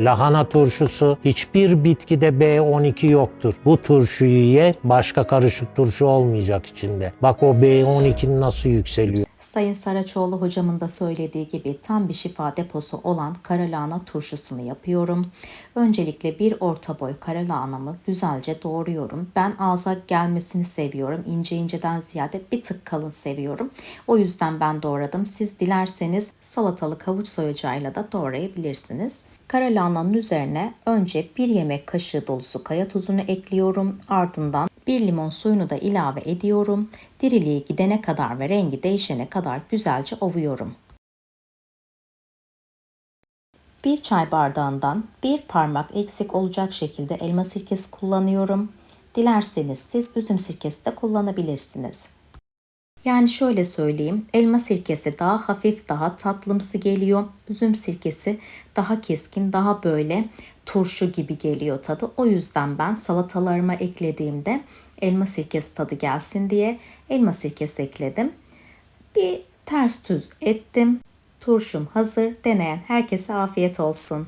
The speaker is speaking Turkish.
Lahana turşusu hiçbir bitkide B12 yoktur. Bu turşuyu ye başka karışık turşu olmayacak içinde. Bak o B12 nasıl yükseliyor. Sayın Saraçoğlu hocamın da söylediği gibi tam bir şifa deposu olan karalahana turşusunu yapıyorum. Öncelikle bir orta boy karalahanamı güzelce doğruyorum. Ben ağza gelmesini seviyorum. İnce inceden ziyade bir tık kalın seviyorum. O yüzden ben doğradım. Siz dilerseniz salatalık havuç soyacağıyla da doğrayabilirsiniz. Karalahananın üzerine önce bir yemek kaşığı dolusu kaya tuzunu ekliyorum. Ardından bir limon suyunu da ilave ediyorum. Diriliği gidene kadar ve rengi değişene kadar güzelce ovuyorum. Bir çay bardağından bir parmak eksik olacak şekilde elma sirkesi kullanıyorum. Dilerseniz siz üzüm sirkesi de kullanabilirsiniz. Yani şöyle söyleyeyim, elma sirkesi daha hafif, daha tatlımsı geliyor. Üzüm sirkesi daha keskin, daha böyle turşu gibi geliyor tadı. O yüzden ben salatalarıma eklediğimde elma sirkesi tadı gelsin diye elma sirkesi ekledim. Bir ters düz ettim. Turşum hazır. Deneyen herkese afiyet olsun.